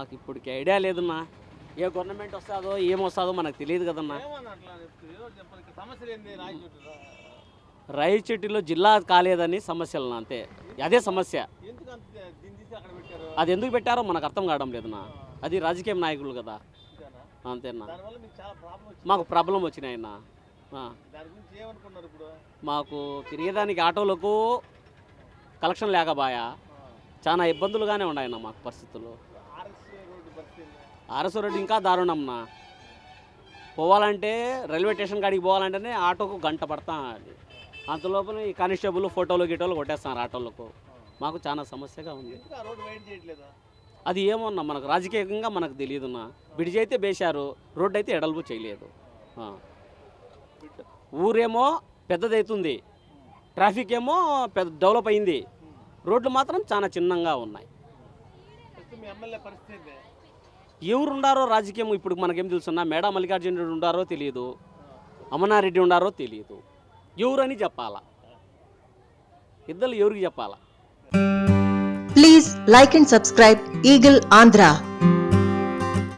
నాకు ఇప్పటికి ఐడియా లేదన్నా. ఏ గవర్నమెంట్ వస్తుందో ఏమొస్తుందో మనకు తెలియదు కదన్నా. ఏమన్నా రాయచెట్టులో జిల్లా కాలేదని సమస్యలు అంతే. అదే సమస్య. అది ఎందుకు పెట్టారో మనకు అర్థం కావడం లేదన్నా. అది రాజకీయ నాయకులు కదా. అంతేనా? మాకు ప్రాబ్లం వచ్చినాయన్నా మాకు తిరిగేదానికి ఆటోలకు కలెక్షన్ లేకబాయా చాలా ఇబ్బందులుగానే ఉన్నాయన్న మాకు పరిస్థితులు. ఆర్ఎస్ రోడ్డు ఇంకా దారుణంనా పోవాలంటే రైల్వే స్టేషన్ కాడికి పోవాలంటేనే ఆటోకు గంట పడతా అది. అంత లోపల ఈ కానిస్టేబుల్ ఫోటోలు గిటోలు కొట్టేస్తున్నారు ఆటోలకు. మాకు చాలా సమస్యగా ఉంది. అది ఏమన్నా మనకు రాజకీయంగా మనకు తెలియదున్నా బ్రిడ్జ్ అయితే వేశారు రోడ్డు అయితే ఎడల్పు చేయలేదు. ఊరేమో పెద్దదవుతుంది ట్రాఫిక్ ఏమో పెద్ద డెవలప్ అయింది. రోడ్లు మాత్రం చాలా చిన్నగా ఉన్నాయి. మీ ఎమ్మెల్యే పరిస్థితి ఏంది? ఎవరు ఉండారో రాజకీయం ఇప్పుడు మనకేం తెలుసున్నా? మేడా మల్లికార్జున రెడ్డి ఉండారో తెలియదు. అమనారెడ్డి ఉండారో తెలియదు. ఎవరని చెప్పాలా? ఇద్దరు ఎవరికి చెప్పాలా? Please like and subscribe Eagle Andhra.